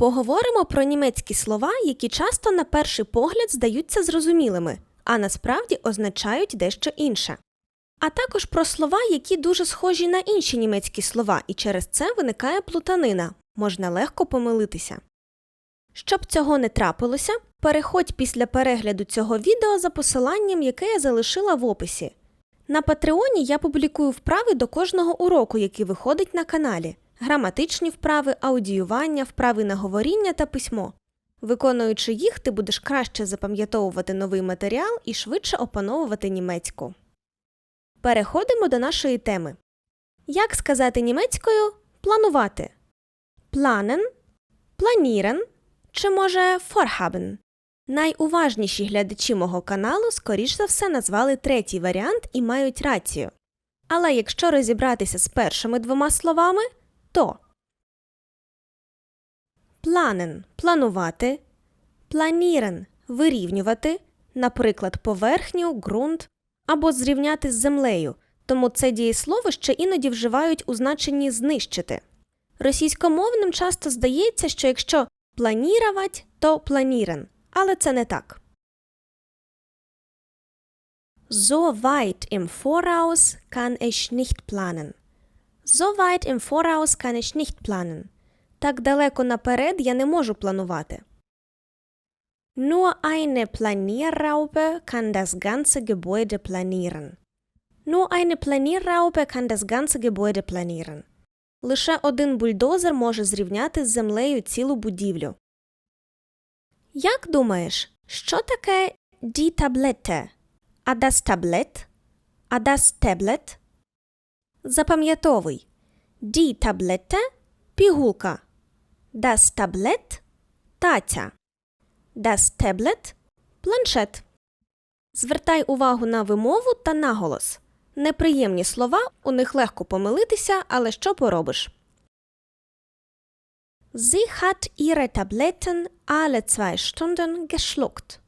Поговоримо про німецькі слова, які часто на перший погляд здаються зрозумілими, а насправді означають дещо інше. А також про слова, які дуже схожі на інші німецькі слова, і через це виникає плутанина, можна легко помилитися. Щоб цього не трапилося, переходь після перегляду цього відео за посиланням, яке я залишила в описі. На Патреоні я публікую вправи до кожного уроку, який виходить на каналі граматичні вправи, аудіювання, вправи на говоріння та письмо. Виконуючи їх, ти будеш краще запам'ятовувати новий матеріал і швидше опановувати німецьку. Переходимо до нашої теми. Як сказати німецькою планувати? Планен, планірен чи може форхабен? Найуважніші глядачі мого каналу, скоріш за все, назвали третій варіант і мають рацію. Але якщо розібратися з першими двома словами, то планен планувати, планірен вирівнювати, наприклад, поверхню, ґрунт або зрівняти з землею, тому це дієслово ще іноді вживають у значенні знищити. Російськомовним часто здається, що якщо планірувати, то планірен, але це не так. So weit im Voraus kann ich nicht planen. So weit im Voraus kann ich nicht planen. Так далеко наперед я не можу планувати. Nur eine Planierraupe kann das ganze Gebäude planieren. Nur eine Planierraupe kann das ganze Gebäude planieren. Лише один бульдозер може зрівняти з землею цілу будівлю. Як думаєш, що таке die Tablette? А das Tablett? А das Tablet? Запам'ятовуй. Die Tablette – пігулка. Das Tablett – таця. Das Tablet – планшет. Звертай увагу на вимову та наголос. Неприємні слова, у них легко помилитися, але що поробиш? Sie hat ihre Tabletten alle zwei Stunden geschluckt.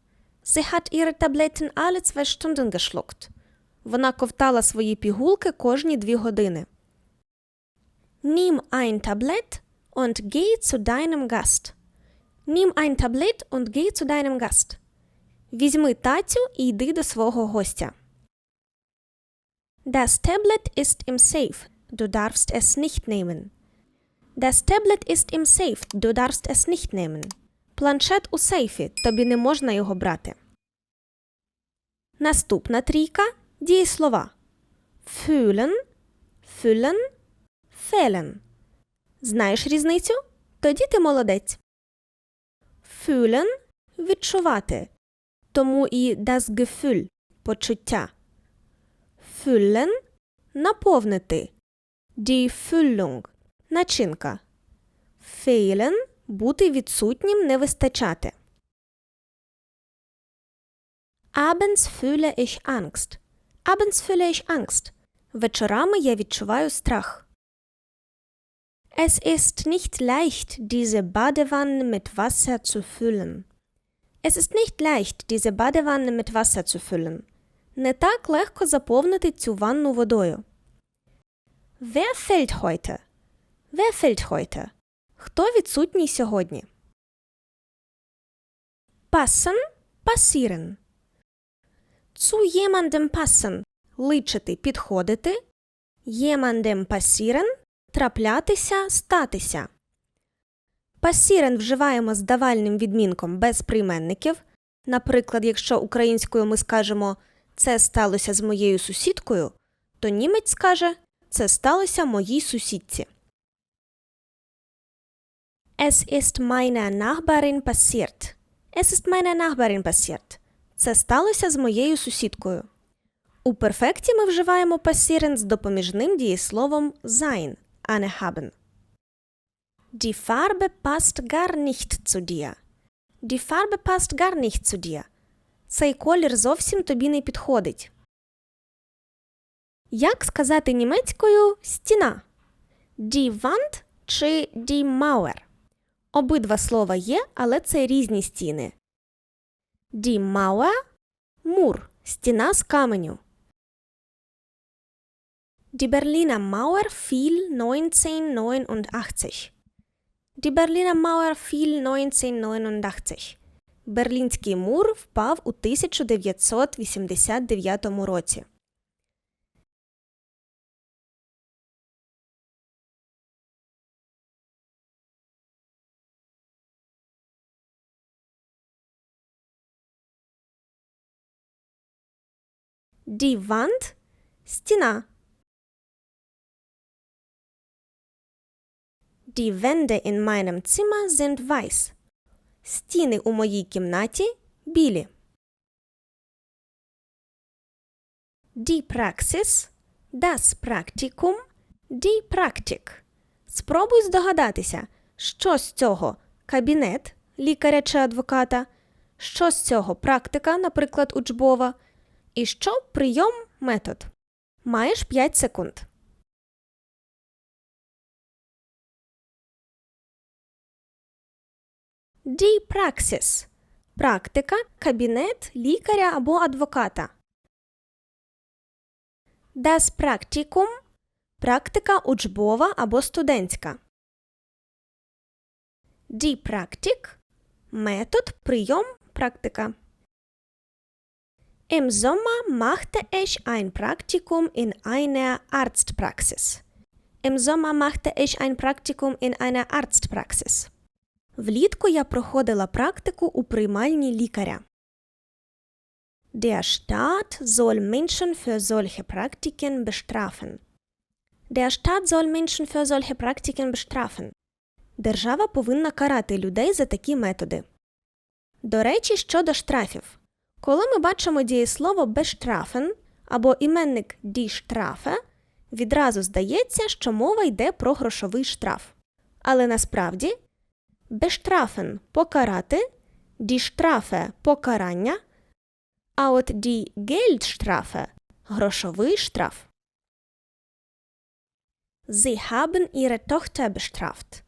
Sie hat ihre Tabletten alle zwei Stunden geschluckt. Вона ковтала свої пігулки кожні дві години. Nimm ein Tablett und geh zu deinem Gast. Nimm ein Tablett und geh zu deinem Gast. Візьми тацю і йди до свого гостя. Das Tablet ist im Safe. Du darfst es nicht nehmen. Das Tablet ist im Safe. Du darfst es nicht nehmen. Планшет у сейфі. Тобі не можна його брати. Наступна трійка дієслова. Fühlen, füllen, fehlen. Знаєш різницю? Тоді ти молодець. Fühlen – відчувати. Тому і das Gefühl – почуття. Füllen – наповнити. Die Füllung – начинка. Fehlen – бути відсутнім, не вистачати. Abends fühle ich Angst. Abends fühle ich Angst. Вечорами я відчуваю страх. Es ist nicht leicht, diese Badewanne mit Wasser zu füllen. Es ist nicht leicht, diese Badewanne mit Wasser zu füllen. Не так легко заповнити цю ванну водою. Wer fehlt heute? Wer fehlt heute? Хто відсутній сьогодні? Passen, passieren. Zu jemandem passen – личити, підходити. Jemandem passieren – траплятися, статися. Passieren вживаємо з давальним відмінком без прийменників. Наприклад, якщо українською ми скажемо «це сталося з моєю сусідкою», то німець скаже «це сталося моїй сусідці». Es ist meiner Nachbarin passiert. Es ist meiner Nachbarin passiert. Це сталося з моєю сусідкою. У перфекті ми вживаємо passieren з допоміжним дієсловом sein, а не haben. Die Farbe passt gar nicht zu dir. Die Farbe passt gar nicht zu dir. Цей колір зовсім тобі не підходить. Як сказати німецькою стіна? Die Wand чи die Mauer? Обидва слова є, але це різні стіни. Die Mauer – мур, стіна з каменю. Die Berliner Mauer fiel 1989. Die Berliner Mauer fiel 1989. Берлінський мур впав у 1989 році. Die Wand – стіна. Die Wände in meinem Zimmer sind weiß. Стіни у моїй кімнаті білі. Die Praxis – das Praktikum – die Praktik. Спробуй здогадатися, що з цього кабінет лікаря чи адвоката, що з цього практика, наприклад, учбова, і що прийом метод. Маєш 5 секунд. Die Praxis – практика, кабінет лікаря або адвоката. Das Praktikum – практика учбова або студентська. Die Praktik – метод, прийом, практика. Im Sommer machte ich ein Praktikum in einer Arztpraxis. Im Sommer machte ich ein Praktikum in einer Arztpraxis. Влітку я проходила практику у приймальні лікаря. Der Staat soll Menschen für solche Praktiken bestrafen. Der Staat soll Menschen für solche Praktiken bestrafen. Держава повинна карати людей за такі методи. До речі, щодо штрафів. Коли ми бачимо дієслово bestrafen або іменник Strafe, відразу здається, що мова йде про грошовий штраф. Але насправді bestrafen – покарати, die покарання, а от die Geldstrafe – грошовий штраф. Sie haben ihre Tochter bestraft.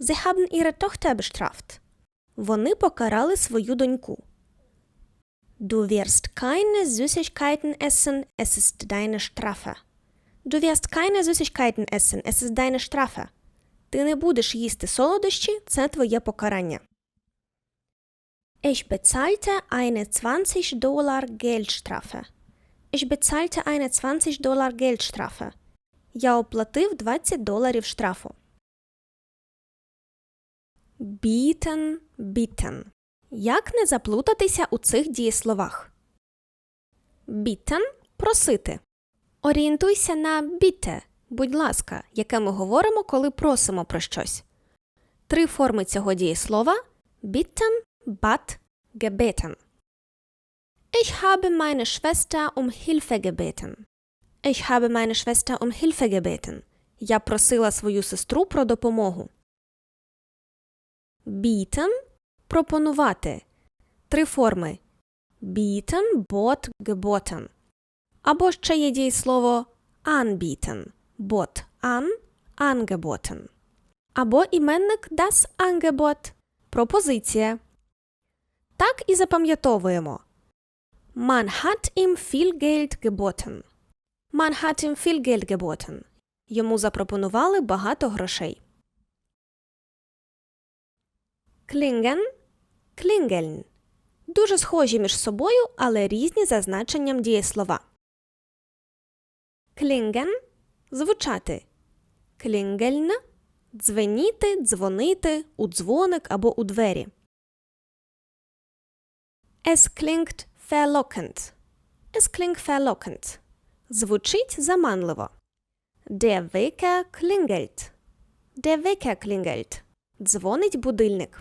Sie haben ihre Tochter bestraft. Вони покарали свою доньку. Du wirst keine Süßigkeiten essen, es ist deine Strafe. Du wirst keine Süßigkeiten essen, es ist deine Strafe. Ти не будеш їсти солодощі, це твоє покарання. Ich bezahlte eine 20 Dollar Geldstrafe. Ich bezahlte eine 20 Dollar Geldstrafe. Я оплатив 20 доларів штрафу. Bieten, bitten. Як не заплутатися у цих дієсловах? Bitten – просити. Орієнтуйся на bitte, будь ласка, яке ми говоримо, коли просимо про щось. Три форми цього дієслова bitten, bat, gebeten. Ich habe meine Schwester um Hilfe gebeten. Ich habe meine Schwester um Hilfe gebeten. Я просила свою сестру про допомогу. Bieten – пропонувати. Три форми bieten, bot, geboten. Або ще є дієслово anbieten – bot an, angeboten. Або іменник das Angebot – пропозиція. Так і запам'ятовуємо. Man hat ihm viel Geld geboten. Man hat ihm viel Geld geboten. Йому запропонували багато грошей. Клінген – клінгельн. Дуже схожі між собою, але різні за значенням дієслова. Клінген – звучати. Клінгельн – дзвеніти, дзвонити, у дзвоник або у двері. Es klingt verlockend. Es klingt verlockend. Звучить заманливо. Der Wecker klingelt. Der Wecker klingelt. Дзвонить будильник.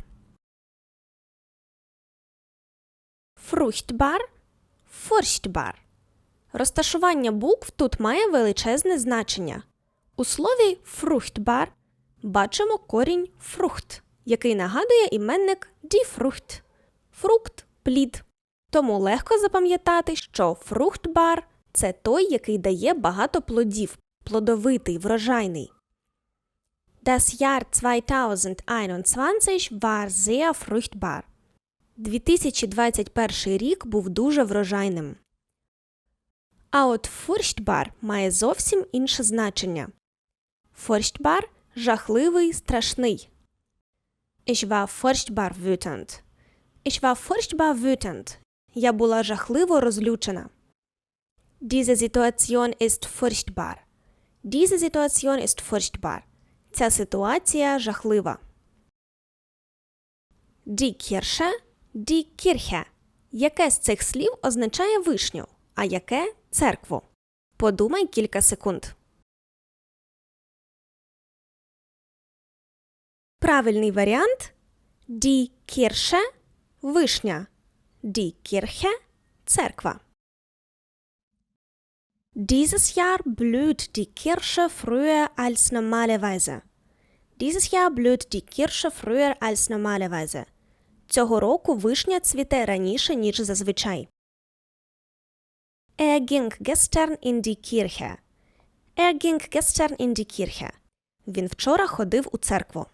Fruchtbar – furchtbar. Розташування букв тут має величезне значення. У слові fruchtbar бачимо корінь фрухт, який нагадує іменник Frucht. Фрукт плід. Тому легко запам'ятати, що фрухтбар це той, який дає багато плодів, плодовитий, врожайний. Das Jahr 2021 war sehr fruchtbar. 2021 рік був дуже врожайним. А от фурштбар має зовсім інше значення. Фурштбар жахливий, страшний. Ich war furchtbar wütend. Ich war furchtbar wütend. Я була жахливо розлючена. Diese Situation ist furchtbar. Diese Situation ist furchtbar. Ця ситуація жахлива. Die Kirche, Kirche. Яке з цих слів означає вишню, а яке церкву? Подумай кілька секунд. Правильний варіант Kirche – вишня. Kirche – церква. Die Kirsche früher als normalerweise. Цього року вишня цвіте раніше, ніж зазвичай. Er ging gestern in die Kirche. Er gestern in die Kirche. Він вчора ходив у церкву.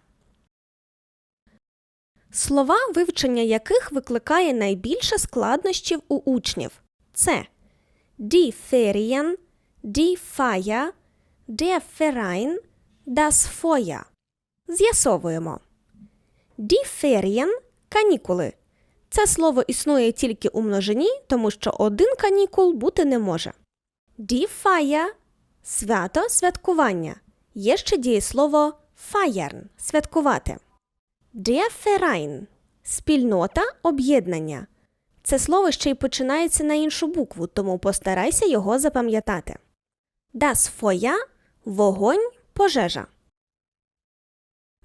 Слова, вивчення яких викликає найбільше складнощів у учнів. Це die Ferien, die Feier, der Verein, das Feuer. З'ясовуємо. Die Ferien – канікули. Це слово існує тільки у множині, тому що один канікул бути не може. Feier – свято, святкування. Є ще дієслово feiern – святкувати. Der – спільнота, об'єднання. Це слово ще й починається на іншу букву, тому постарайся його запам'ятати. Feuer – вогонь, пожежа.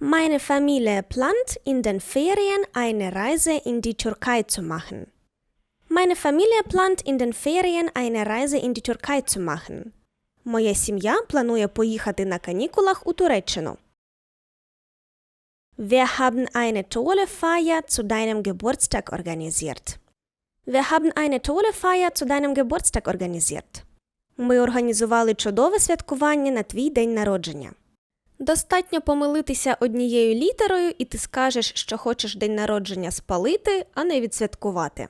Meine Familie plant in den Ferien eine Reise in die Türkei zu machen. Meine Familie plant in den Ferien eine Reise in die Türkei zu machen. Моя сім'я планує поїхати на канікулах у Туреччину. Wir haben eine tolle Feier zu deinem Geburtstag organisiert. Wir haben eine tolle Feier zu deinem Geburtstag organisiert. Ми організували чудове святкування на твій день народження. Достатньо помилитися однією літерою, і ти скажеш, що хочеш день народження спалити, а не відсвяткувати.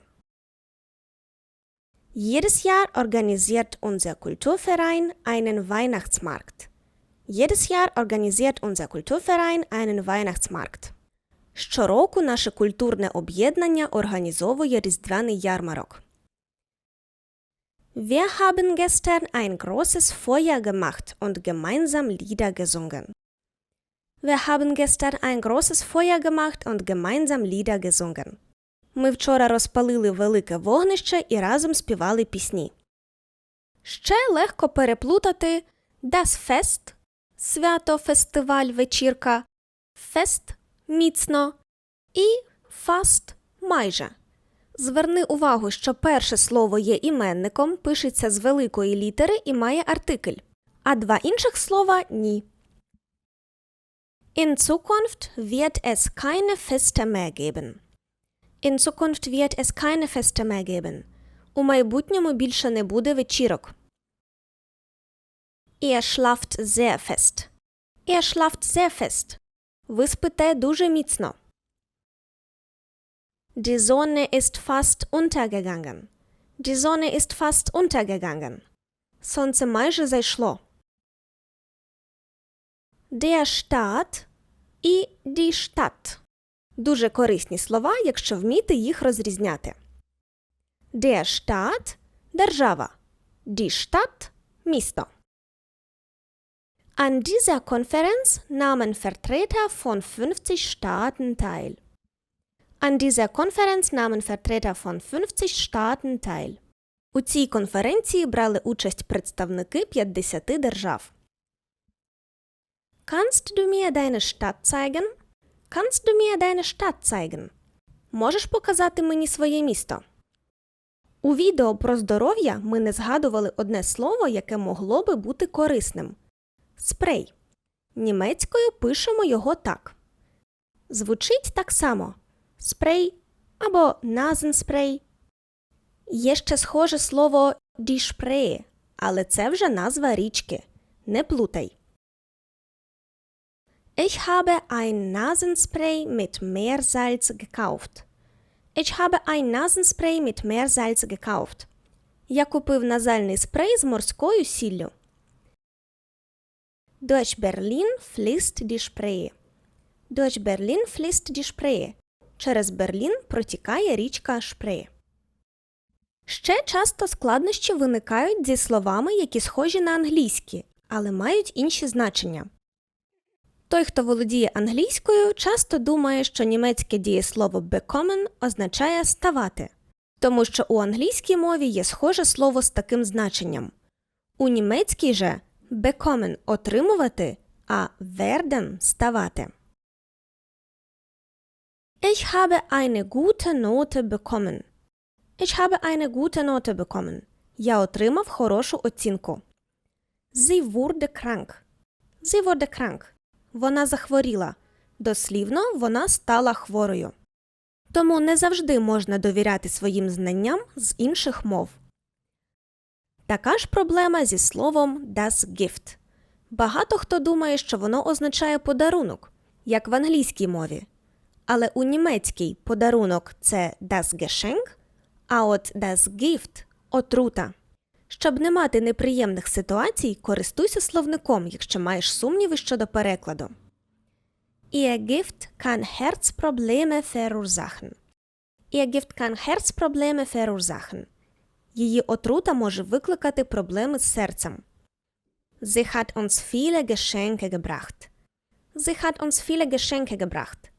Jedes Jahr organisiert unser Kulturverein einen Weihnachtsmarkt. Jedes Jahr organisiert unser Kulturverein einen Weihnachtsmarkt. Щороку наше культурне об'єднання організовує різдвяний ярмарок. Wir haben gestern ein großes Feuer gemacht und gemeinsam Lieder gesungen. Wir haben gestern ein großes Feuer gemacht und gemeinsam Lieder gesungen. Ми вчора розпалили велике вогнище і разом співали пісні. Ще легко переплутати Das Fest – свято, фестиваль, вечірка, Fest – міцно і Fast – майже. Зверни увагу, що перше слово є іменником, пишеться з великої літери і має артикль, а два інших слова ні. In Zukunft wird es keine Feste mehr geben. In Zukunft wird es keine Feste mehr geben. У майбутньому більше не буде вечірок. Ihr schlaft sehr fest. Ihr schlaft sehr fest. Ви спите дуже міцно. Die Sonne ist fast untergegangen. Die Sonne ist fast untergegangen. Сонце майже зайшло. Der Staat і die Stadt. Дуже корисні слова, якщо вміти їх розрізняти. Der Staat – держава. Die Stadt – місто. An dieser Konferenz nahmen Vertreter von 50 Staaten teil. An dieser Konferenz nahmen Vertreter von 50 Staaten teil. У цій конференції брали участь представники 50 держав. Kannst du mir deine Stadt zeigen? Kannst du mir deine Stadt zeigen? Можеш показати мені своє місто? У відео про здоров'я ми не згадували одне слово, яке могло би бути корисним спрей. Німецькою пишемо його так. Звучить так само спрей або назенспрей. Є ще схоже слово дішпреє, але це вже назва річки. Не плутай. Ich habe ein Nasenspray mit Meersalz gekauft. Ich habe ein Nasenspray mit Meersalz gekauft. Я купив назальний спрей з морською сіллю. Durch Berlin fließt die Spree. Durch Berlin fließt die Spree. Через Берлін протікає річка Шпрee. Ще часто складнощі виникають зі словами, які схожі на англійські, але мають інші значення. Той, хто володіє англійською, часто думає, що німецьке дієслово bekommen означає ставати, тому що у англійській мові є схоже слово з таким значенням. У німецькій же bekommen – отримувати, а werden – ставати. Ich habe eine gute Note bekommen. Ich habe eine gute Note bekommen. Я отримав хорошу оцінку. Sie wurde krank. Sie wurde krank. Вона захворіла. Дослівно, вона стала хворою. Тому не завжди можна довіряти своїм знанням з інших мов. Така ж проблема зі словом das Gift. Багато хто думає, що воно означає подарунок, як в англійській мові. Але у німецькій подарунок це das Geschenk, а от das Gift – отрута. Щоб не мати неприємних ситуацій, користуйся словником, якщо маєш сумніви щодо перекладу. Ihr Gift kann Herzprobleme verursachen. Ihr Gift kann Herzprobleme verursachen. Її отрута може викликати проблеми з серцем. Sie hat uns viele Geschenke gebracht. Sie hat uns viele Geschenke gebracht.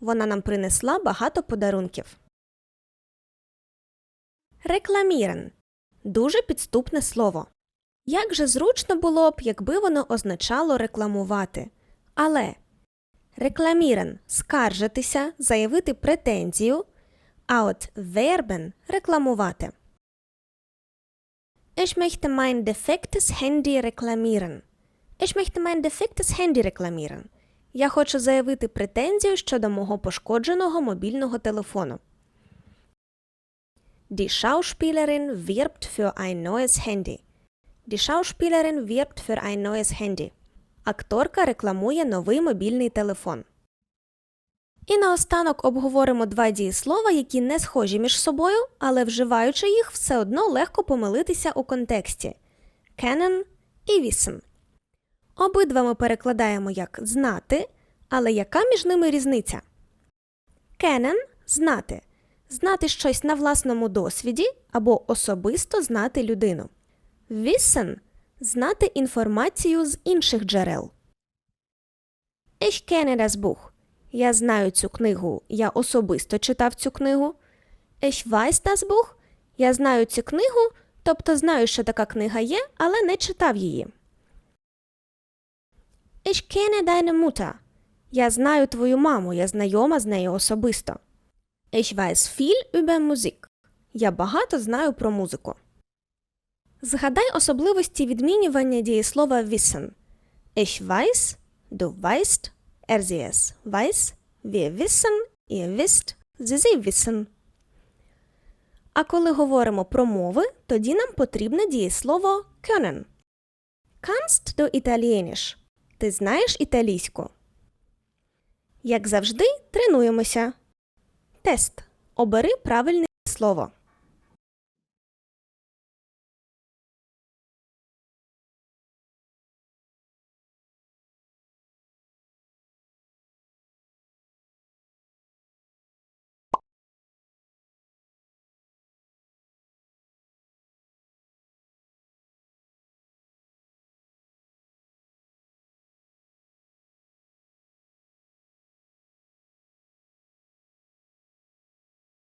Вона нам принесла багато подарунків. Рекламірен. Дуже підступне слово. Як же зручно було б, якби воно означало рекламувати. Але рекламірен скаржитися, заявити претензію, а от вербен рекламувати. Ich möchte mein defektes Handy reklamieren. Ich möchte mein defektes Handy reklamieren. Я хочу заявити претензію щодо мого пошкодженого мобільного телефону. Die Schauspielerin wirbt für ein neues Handy. Die Schauspielerin wirbt für ein neues Handy. Акторка рекламує новий мобільний телефон. І наостанок обговоримо два дієслова, які не схожі між собою, але вживаючи їх, все одно легко помилитися у контексті kennen і wissen. Обидва ми перекладаємо як знати, але яка між ними різниця? Kennen – знати. Знати щось на власному досвіді або особисто знати людину. Wissen – знати інформацію з інших джерел. Ich kenne das Buch. Я знаю цю книгу. Я особисто читав цю книгу. Ich weiß das Buch. Я знаю цю книгу, тобто знаю, що така книга є, але не читав її. Ich kenne deine Mutter. Я знаю твою маму, я знайома з нею особисто. Ich weiß viel über Musik. Я багато знаю про музику. Згадай особливості відмінювання дієслова wissen. Ich weiß, du weißt, er sie es weiß, wir wissen, ihr wisst, sie sie wissen. А коли говоримо про мови, тоді нам потрібне дієслово können. Kannst du Italienisch? Ти знаєш італійську? Як завжди, тренуємося. Тест. Обери правильне слово.